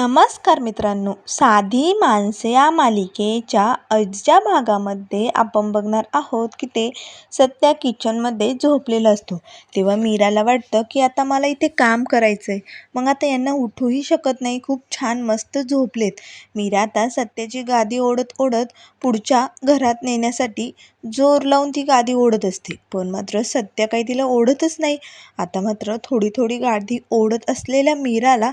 नमस्कार मित्रांनो. साधी माणसे या मालिकेच्या आजच्या भागामध्ये आपण बघणार आहोत की ते सत्या किचनमध्ये झोपलेला असतो. तेव्हा मीराला वाटतं की आता मला इथे काम करायचं आहे मग आता यांना उठूही शकत नाही. खूप छान मस्त झोपलेत. मीरा आता सत्याची गादी ओढत ओढत पुढच्या घरात नेण्यासाठी जोर लावून ती गादी ओढत असते. पण मात्र सत्या काही तिला ओढतच नाही. आता मात्र थोडी थोडी गादी ओढत असलेल्या मीराला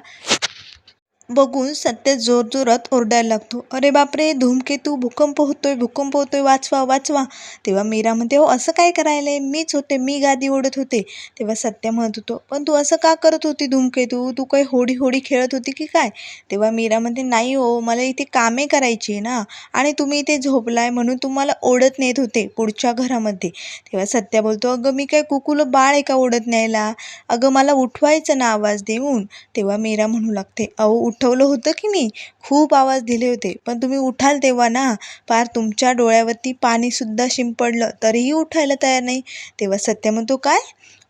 बघून सत्य जोरजोरात ओरडायला लागतो. अरे बापरे धूमकेतू भूकंप होतोय भूकंप होतोय वाचवा वाचवा. तेव्हा मीरा म्हणते हो असं काय करायलंय? मीच होते मी गादी ओढत होते. तेव्हा सत्य म्हणत होतो पण तू असं का करत होती धूमकेतू? तू काही होडी होडी खेळत होती की काय? तेव्हा मीरा म्हणते नाही हो मला इथे कामे करायची आहे ना आणि तुम्ही इथे झोपलाय म्हणून तुम्हाला ओढत नेत होते पुढच्या घरामध्ये. तेव्हा सत्या बोलतो अगं मी काय कुकुलं बाळ आहे का ओढत न्यायला? अगं मला उठवायचं ना आवाज देऊन. तेव्हा मीरा म्हणू लागते अहो उठ उठवलं होतं की मी खूप आवाज दिले होते. पण तुम्ही उठाल तेव्हा ना पार तुमच्या डोळ्यावरती पाणीसुद्धा शिंपडलं. तरीही उठायला तयार नाही. तेव्हा सत्य म्हणतो काय?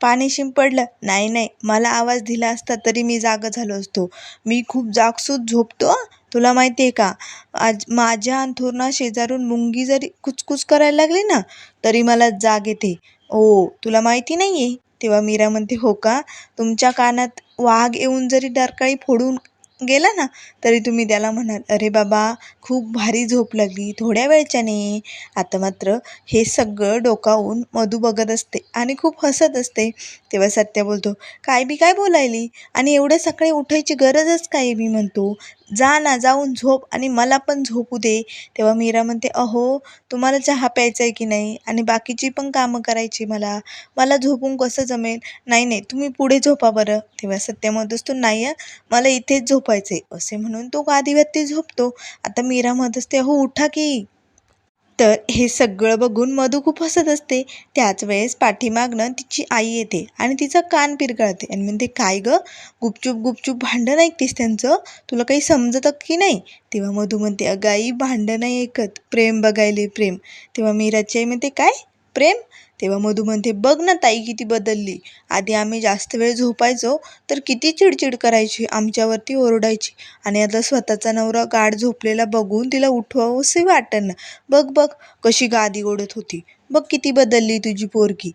पाणी शिंपडलं? नाही नाही. मला आवाज दिला असता तरी मी जागं झालो असतो. मी खूप जागसूत झोपतो तुला माहिती आहे का? आज माझ्या अंथरुणा शेजारून मुंगी जरी कुचकुच करायला लागली ना तरी मला जाग येते. ओ तुला माहिती नाही आहे तेव्हा मीरा म्हणते हो का? तुमच्या कानात वाघ येऊन जरी डरकाळी फोडून गेला ना तरी तुम्ही त्याला म्हणाल अरे बाबा खूप भारी झोप लागली थोड्या वेळच्याने. आता मात्र हे सगळं डोकावून मधू बघत असते आणि खूप हसत असते. तेव्हा सत्य बोलतो काय बी काय बोलायली? आणि एवढं सकाळी उठायची गरजच काय मी म्हणतो. जा ना जाऊन झोप आणि मला पण झोपू दे. तेव्हा मीरा म्हणते अहो तुम्हाला चहा प्यायचा आहे की नाही? आणि बाकीची पण कामं करायची मला. मला झोपून कसं जमेल? नाही नाही तुम्ही पुढे झोपा बरं. तेव्हा सत्य म्हणत तू नाही मला इथेच झोप झोपायचं आहे असे म्हणून तो गादीवरती झोपतो. आता मीरा म्हणत असते अहो उठा की. तर हे सगळं बघून मधू खूप हसत असते. त्याच वेळेस पाठीमागनं तिची आई येते आणि तिचा कान पिरगळते आणि म्हणते काय गं? गुपचूप गुपचूप भांडण ऐकतेस त्यांचं? तुला काही समजतं की नाही? तेव्हा मधू म्हणते अगं आई भांडण नाही ऐकत. प्रेम बघायले प्रेम. तेव्हा मीराची आई म्हणते काय? प्रेम? तेव्हा मधू म्हणते बघ ना ताई किती बदलली. आधी आम्ही जास्त वेळ झोपायचो तर किती चिडचिड करायची आमच्यावरती ओरडायची. आणि आता स्वतःचा नवरा गाढ झोपलेला बघून तिला उठवावंसे वाटेना बघ बघ कशी गादी ओढत होती. बघ किती बदलली तुझी पोरगी.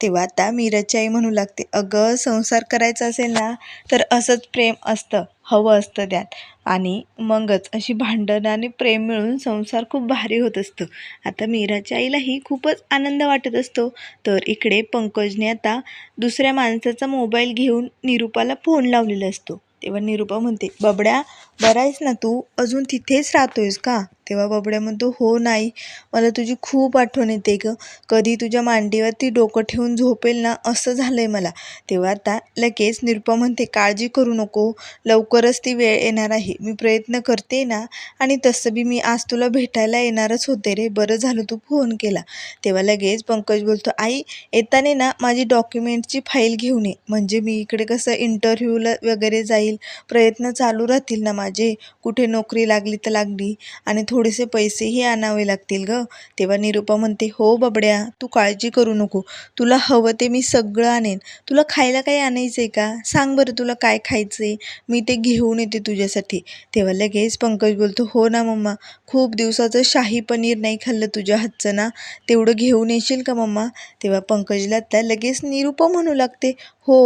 तेव्हा आता मीराची आई म्हणू लागते अगं संसार करायचा असेल ना तर असंच प्रेम असतं हवं असतं त्यात. आणि मगच अशी भांडणं आणि प्रेम मिळून संसार खूप भारी होत असतं. आता मीराच्या आईलाही खूपच आनंद वाटत असतो. तर इकडे पंकजने आता दुसऱ्या माणसाचा मोबाईल घेऊन निरूपाला फोन लावलेला असतो. तेव्हा निरूपा म्हणते बबड्या बरा आहेस ना तू? अजून तिथेच राहतोयस का? तेव्हा बबड्या म्हणतो हो नाही मला तुझी खूप आठवण येते ग. कधी तुझ्या मांडीवरती डोकं ठेवून झोपेल ना असं झालं आहे मला. तेव्हा आता लगेच निरुपा म्हणते काळजी करू नको लवकरच ती वेळ येणार आहे. मी प्रयत्न करते ना आणि तसं बी मी आज तुला भेटायला येणारच होते रे. बरं झालं तू फोन केला. तेव्हा लगेच पंकज बोलतो आई येताने ना माझी डॉक्युमेंटची फाईल घेऊन ये. म्हणजे मी इकडे कसं इंटरव्ह्यूला वगैरे जाईल प्रयत्न चालू राहतील ना माझे. कुठे नोकरी लागली तर लागली. आणि थोडेसे पैसेही आणावे लागतील गं. तेव्हा निरूपा म्हणते हो बबड्या तू काळजी करू नको. तुला हवं ते मी सगळं आणेन. तुला खायला काही आणायचं आहे का? सांग बरं तुला काय खायचं आहे मी ते घेऊन येते तुझ्यासाठी. तेव्हा लगेच पंकज बोलतो हो ना मम्मा खूप दिवसाचं शाही पनीर नाही खाल्लं तुझ्या हातचं ना? तेवढं घेऊन येशील का मम्मा? तेव्हा पंकजला त्या लगेच निरूपा म्हणू लागते हो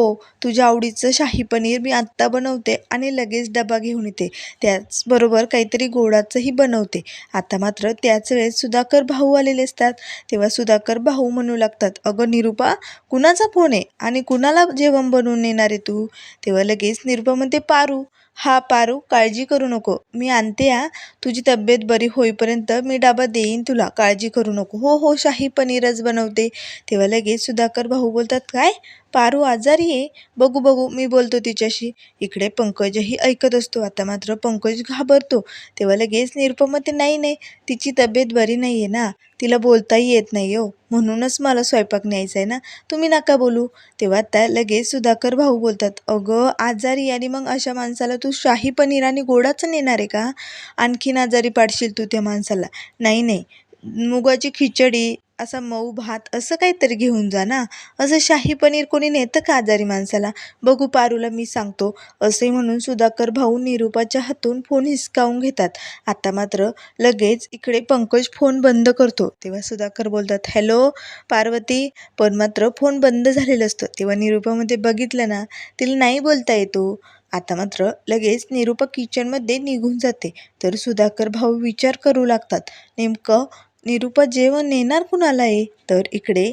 तुझ्या आवडीचं शाही पनीर मी आत्ता बनवते आणि लगेच डबा घेऊन येते. त्याचबरोबर काहीतरी गोडाचंही बनवते. आता मात्र त्याच वेळेस सुधाकर भाऊ आलेले असतात. तेव्हा सुधाकर भाऊ म्हणू लागतात अगं निरूपा कुणाचा फोन आहे? आणि कुणाला जेवण बनवून येणार आहे तू? तेव्हा लगेच निरूपा म्हणते पारू. हा पारू काळजी करू नको. मी आणते हा. तुझी तब्येत बरी होईपर्यंत मी डाबा देईन तुला. काळजी करू नको. हो हो शाही पनीरच बनवते. तेव्हा लगेच सुधाकर भाऊ बोलतात काय? पारू आजारी आहे? बघू बघू. मी बोलतो तिच्याशी. इकडे पंकजही ऐकत असतो. आता मात्र पंकज घाबरतो. तेव्हा लगेच निरुपमते नाही नाही. तिची तब्येत बरी नाही आहे ना. तिला बोलताही येत नाही हो. म्हणूनच मला स्वयंपाक न्यायचा आहे ना. तुम्ही नका बोलू. तेव्हा त्या लगेच सुधाकर भाऊ बोलतात अगं आजारी आणि मग अशा माणसाला तू शाही पनीर आणि गोडाचं नेणार आहे का? आणखीन आजारी पाडशील तू त्या माणसाला. नाही नाही. मुगाची खिचडी असा मऊ भात असं काहीतरी घेऊन जा ना. असं शाही पनीर कोणी नेतं का आजारी माणसाला? बघू पारूला मी सांगतो. असे म्हणून सुधाकर भाऊ निरूपाच्या हातून फोन हिसकावून घेतात. आता मात्र लगेच इकडे पंकज फोन बंद करतो. तेव्हा सुधाकर बोलतात हॅलो पार्वती. पण मात्र फोन बंद झालेला असतो. तेव्हा निरूपामध्ये बघितलं ना तिला नाही बोलता येतो. आता मात्र लगेच निरूपा किचनमध्ये निघून जाते. तर सुधाकर भाऊ विचार करू लागतात. नेमकं निरूपा जेवण नेणार कुणाला आहे तर इकडे.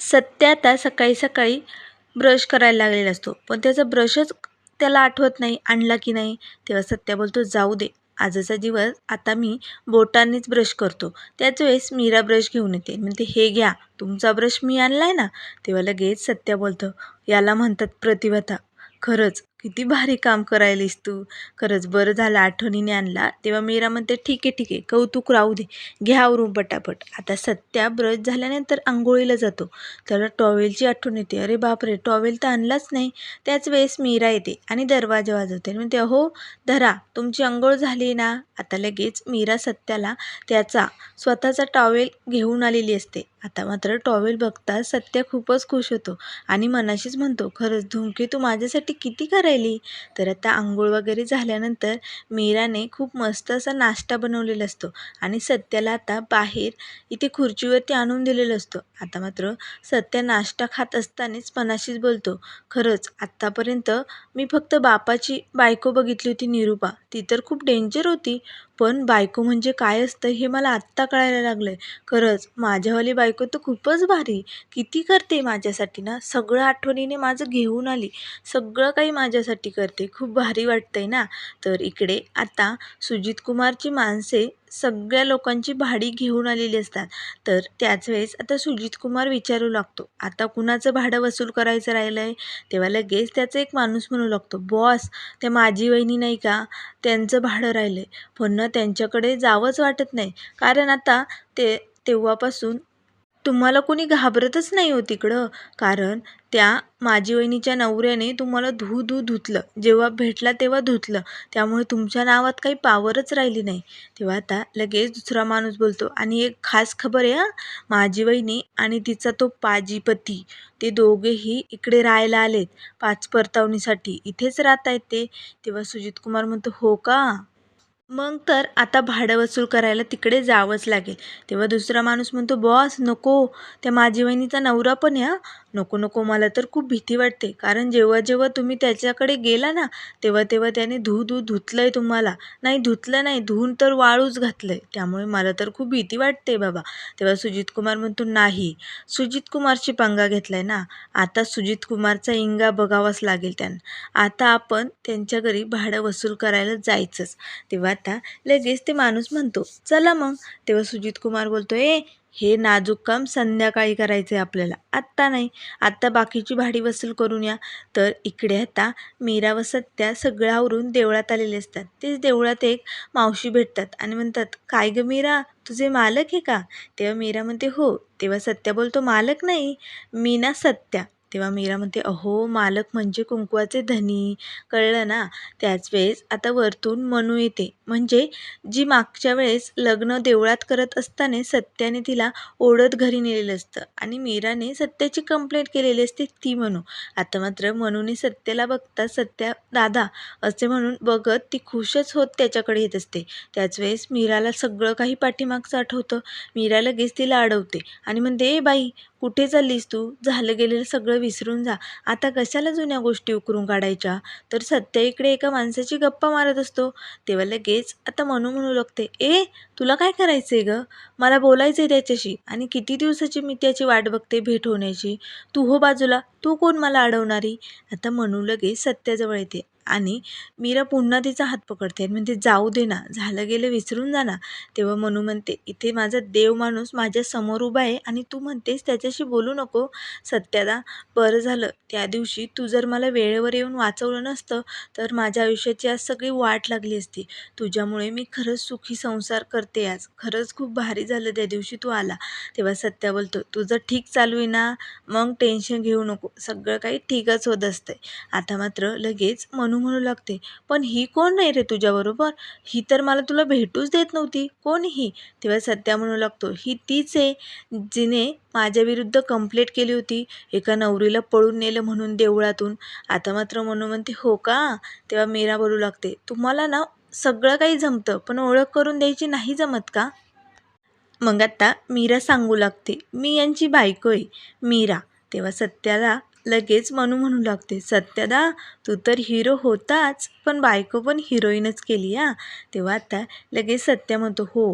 सत्य आता सकाळी सकाळी ब्रश करायला लागलेला असतो. पण त्याचा ब्रशच त्याला आठवत नाही आणला की नाही. तेव्हा सत्या बोलतो जाऊ दे. आजचा दिवस आता मी बोटांनीच ब्रश करतो. त्याच वेळेस मीरा ब्रश घेऊन येते. म्हणते हे घ्या. तुमचा ब्रश मी आणला आहे ना? तेव्हा लगेच सत्या बोलतं याला म्हणतात प्रतिभता खरंच किती भारी काम करायलीस तू. खरंच बरं झालं आठवणीने आणला. तेव्हा मीरा म्हणते ठीक आहे ठीक आहे कौतुक राहू दे. घ्या आवरून पटापट. आता सत्या ब्रश झाल्यानंतर आंघोळीला जातो. त्याला टॉवेलची आठवण येते. अरे बापरे टॉवेल तर आणलाच नाही. त्याच वेळेस मीरा येते आणि दरवाजा वाजवते. म्हणते अहो धरा तुमची आंघोळ झाली ना? आता लगेच मीरा सत्याला त्याचा स्वतःचा टॉवेल घेऊन आलेली असते. आता मात्र टॉवेल बघता सत्या खूपच खुश होतो आणि मनाशीच म्हणतो खरंच धुमके तू माझ्यासाठी किती राहिली. तर आता आंघोळ वगैरे झाल्यानंतर मीराने खूप मस्त असा नाश्ता बनवलेला असतो आणि सत्याला आता बाहेर इथे खुर्चीवरती आणून दिलेलं असतं. आता मात्र सत्या नाश्ता खात असतानाच मनाशीच बोलतो खरंच आत्तापर्यंत मी फक्त बापाची बायको बघितली होती निरूपा. ती तर खूप डेंजर होती. पण बायको म्हणजे काय असतं हे मला आत्ता कळायला लागलं आहे खरंच माझ्यावाली बायको तर खूपच भारी. किती करते माझ्यासाठी ना? सगळं आठवणीने माझं घेऊन आली. सगळं काही माझ्या त्याच्यासाठी करते. खूप भारी वाटतं आहे ना? तर इकडे आता सुजित कुमारची माणसे सगळ्या लोकांची भाडी घेऊन आलेली असतात. तर त्याच वेळेस आता सुजित कुमार विचारू लागतो. आता कुणाचं भाडं वसूल करायचं राहिलं आहे तेव्हा लगेच त्याचा एक माणूस म्हणू लागतो बॉस त्या माझी वहिनी नाही का? त्यांचं भाडं राहिलं आहे पण त्यांच्याकडे जावंच वाटत नाही. कारण आता ते तेव्हापासून तुम्हाला कोणी घाबरतच नाही हो तिकडं. कारण त्या माझी वहिनीच्या नवऱ्याने तुम्हाला धू धू धुतलं. जेव्हा भेटला तेव्हा धुतलं. त्यामुळे तुमच्या नावात काही पावरच राहिली नाही. तेव्हा आता लगेच दुसरा माणूस बोलतो आणि एक खास खबर आहे हां. माझी वहिनी आणि तिचा तो पाजीपती ते दोघेही इकडे राहायला आलेत. पाच परतावणीसाठी इथेच राहत आहेत ते. तेव्हा सुजित कुमार म्हणतो हो का? मग तर आता भाडं वसूल करायला तिकडे जावंच लागेल. तेव्हा दुसरा माणूस म्हणतो बॉस नको. त्या माझी वहिनीचा नवरा पण आहे नको नको मला तर खूप भीती वाटते. कारण जेव्हा जेव्हा तुम्ही त्याच्याकडे गेला ना तेव्हा तेव्हा त्याने धू धू धुतलं आहे तुम्हाला. नाही धुतलं नाही धुवून तर वाळूच घातलं आहे त्यामुळे मला तर खूप भीती वाटते बाबा. तेव्हा सुजित कुमार म्हणतो नाही सुजित कुमारची पंगा घेतला आहे ना आता सुजित कुमारचा इंगा बघावाच लागेल त्यांना. आता आपण त्यांच्या घरी भाडं वसूल करायला जायचंच. तेव्हा आता लगेच ते माणूस म्हणतो चला मग. तेव्हा सुजित कुमार बोलतो ए हे नाजूक काम संध्याकाळी करायचं आहे आपल्याला. आत्ता नाही. आत्ता बाकीची भाडी वसूल करून या. तर इकडे आता मीरा व सत्या सगळ्यावरून देवळात आलेले असतात. तेच देवळात एक मावशी भेटतात आणि म्हणतात काय ग मीरा? तुझे मालक आहे का? तेव्हा मीरा म्हणते हो. तेव्हा सत्या बोलतो मालक नाही. मी ना सत्या. तेव्हा मीरा म्हणते अहो मालक म्हणजे कुंकवाचे धनी. कळलं ना? त्याच वेळेस आता वरतून मनू येते. म्हणजे जी मागच्या वेळेस लग्न देवळात करत असताना सत्याने तिला ओढत घरी नेलेलं असतं आणि मीराने सत्याची कंप्लेंट केलेली असते ती म्हणू आता मात्र मनूने सत्याला बघता सत्या दादा असे म्हणून बघत ती खुशच होत त्याच्याकडे येत असते. त्याच वेळेस मीराला सगळं काही पाठीमागचं आठवतं. मीरा लगेच तिला अडवते आणि म्हणते ए बाई कुठे चाललीस तू? झालं गेलेलं सगळं विसरून जा. आता कशाला जुन्या गोष्टी उकरून काढायच्या? तर सत्या इकडे एका माणसाची गप्पा मारत असतो. तेव्हा लगेच आता म्हणू म्हणू लागते ए तुला काय करायचं आहे गं? मला बोलायचं आहे त्याच्याशी आणि किती दिवसाची मी त्याची वाट बघते भेट होण्याची? तू हो बाजूला तू कोण मला अडवणारी? आता म्हणू लगेच सत्याजवळ येते. आणि मीरा पुन्हा तिचा हात पकडते. आणि म्हणते जाऊ दे ना झालं गेलं विसरून जा ना. तेव्हा मनू म्हणते इथे माझा देव माणूस माझ्यासमोर उभा आहे आणि तू म्हणतेस त्याच्याशी बोलू नको. सत्यादा बरं झालं त्या दिवशी तू जर मला वेळेवर येऊन वाचवलं नसतं तर माझ्या आयुष्याची आज सगळी वाट लागली असती. तुझ्यामुळे मी खरंच सुखी संसार करते आज. खरंच खूप भारी झालं त्या दिवशी तू आला. तेव्हा सत्या बोलतो तुझं ठीक चालू आहे ना? मग टेन्शन घेऊ नको. सगळं काही ठीकच होत असतंय. आता मात्र लगेच मनू मनू म्हणू लागते. पण ही कोण नाही रे तुझ्याबरोबर? ही तर मला तुला भेटूच देत नव्हती. कोण ही? तेव्हा सत्या म्हणू लागतो ही तीच आहे जिने माझ्या विरुद्ध कंप्लेंट केली होती. एका नवरीला पळून नेलं म्हणून देवळातून. आता मात्र म्हणू म्हणते हो का? तेव्हा मीरा बोलू लागते तुम्हाला ना सगळं काही जमतं पण ओळख करून द्यायची नाही जमत का? मग आता मीरा सांगू लागते मी यांची बायको आहे मीरा. तेव्हा सत्याला लगेच मनू म्हणू लागते सत्यदा तू तर हिरो होताच पण बायको पण हिरोईनच केली हा. तेव्हा आता लगेच सत्या म्हणतो हो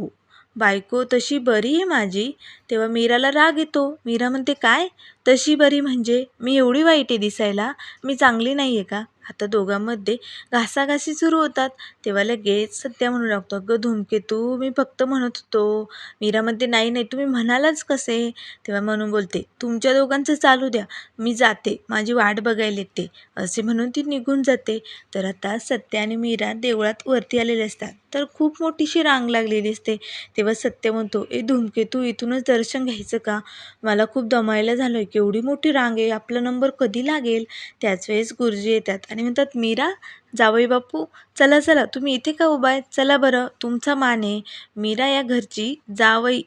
बायको तशी बरी आहे माझी. तेव्हा मीराला राग येतो. मीरा म्हणते काय? तशी बरी म्हणजे मी एवढी वाईट आहे दिसायला. मी चांगली नाही आहे का? आता दोघांमध्ये घासाघासी सुरू होतात. तेव्हा लगेच सत्या म्हणू लागतो अगं धूमकेतू मी फक्त म्हणत होतो. मीरा म्हणते नाही नाही तुम्ही म्हणालाच कसे? तेव्हा म्हणून बोलते तुमच्या दोघांचं चालू द्या. मी जाते. माझी वाट बघायला येते. असे म्हणून ती निघून जाते. तर आता सत्य आणि मीरा देवळात वरती आलेले असतात. तर खूप मोठीशी रांग लागलेली असते. तेव्हा सत्य म्हणतो ए धूमकेतू इथूनच दर्शन घ्यायचं का? मला खूप दमायला झालं आहे एवढी मोठी रांग आहे आपला नंबर कधी लागेल? त्याच वेळेस गुरुजी येतात आणि म्हणतात मीरा जावई बापू चला चला तुम्ही इथे का उभा आहे? चला बरं तुमचा मान आहे. मीरा या घरची जावई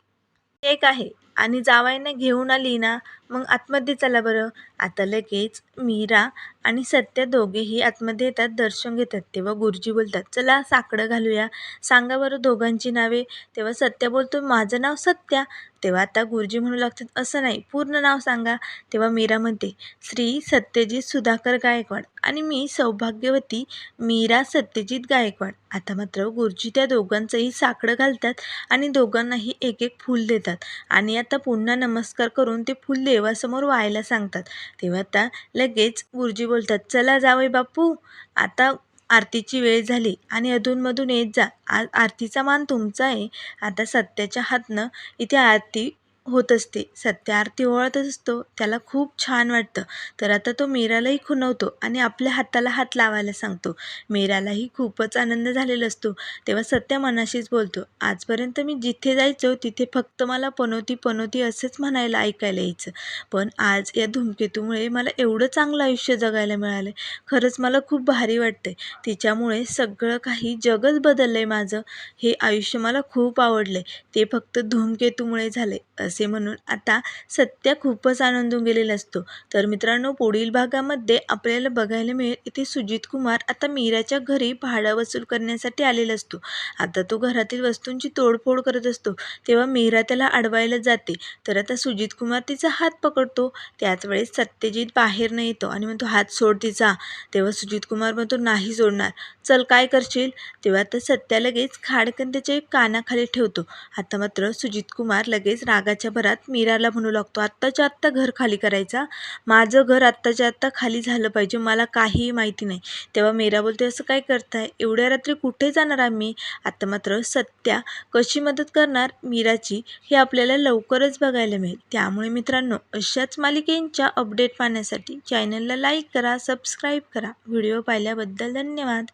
एक आहे आणि जावाईने घेऊन आली ना मग आतमध्ये चला बरं. आता लगेच मीरा आणि सत्य दोघेही आतमध्ये येतात दर्शन घेतात. तेव्हा गुरुजी बोलतात चला साकडं घालूया. सांगा बरं दोघांची नावे. तेव्हा सत्य बोलतो माझं नाव सत्या. तेव्हा आता गुरुजी म्हणू लागतात असं नाही पूर्ण नाव सांगा. तेव्हा मीरा म्हणते श्री सत्यजित सुधाकर गायकवाड आणि मी सौभाग्यवती मीरा सत्यजित गायकवाड. आता मात्र गुरुजी त्या दोघांचंही साकडं घालतात आणि दोघांनाही एक एक फूल देतात. आणि आता पुन्हा नमस्कार करून ते फूल देव देवासमोर व्हायला सांगतात तेव्हा त्या लगेच गुरुजी बोलतात चला जावे बापू आता आरतीची वेळ झाली आणि अधूनमधून येत जा. आ आरतीचा मान तुमचा आहे. आता सत्याच्या हातनं इथे आरती होत असते. सत्यार्थी आरती ओवाळतच असतो त्याला खूप छान वाटतं. तर आता तो मीरालाही खुणवतो आणि आपल्या हाताला हात लावायला सांगतो. मीरालाही खूपच आनंद झालेला असतो. तेव्हा सत्य मनाशीच बोलतो आजपर्यंत मी जिथे जायचो तिथे फक्त मला पनोती पनोती असंच म्हणायला ऐकायला यायचं. पण आज या धूमकेतूमुळे मला एवढं चांगलं आयुष्य जगायला मिळालं खरंच मला खूप भारी वाटतंय. तिच्यामुळे सगळं काही जगच बदललं आहे माझं. हे आयुष्य मला खूप आवडलं आहे ते फक्त धूमकेतूमुळे झाले असे म्हणून आता सत्य खूपच आनंदून गेलेला असतो. तर मित्रांनो पुढील भागामध्ये आपल्याला बघायला मिळेल इथे सुजित कुमार आता मीराच्या घरी भाडं वसूल करण्यासाठी आलेला असतो. आता तो घरातील वस्तूंची तोडफोड करत असतो. तेव्हा मीरा त्याला अडवायला जाते. तर आता सुजित कुमार तिचा हात पकडतो. त्याच वेळेस सत्यजित बाहेर न येतो आणि म्हणतो हात सोड तिचा तेव्हा सुजित कुमार म्हणतो नाही सोडणार. चल काय करशील? तेव्हा आता सत्या लगेच खाडकन त्याच्या कानाखाली ठेवतो. आता मात्र सुजित कुमार लगेच रागाच्या भरात मीराला म्हणू लागतो आत्ताच्या आत्ता घर खाली करायचा? माझं घर आत्ताच्या आत्ता खाली झालं पाहिजे मला काहीही माहिती नाही. तेव्हा मीरा बोलते असं काय करताय? एवढ्या रात्री कुठे जाणार आम्ही? आता मात्र सत्या कशी मदत करणार मीराची हे आपल्याला लवकरच बघायला मिळेल. त्यामुळे मित्रांनो अशाच मालिकेंच्या अपडेट पाहण्यासाठी चॅनलला लाईक करा सबस्क्राईब करा. व्हिडिओ पाहिल्याबद्दल धन्यवाद.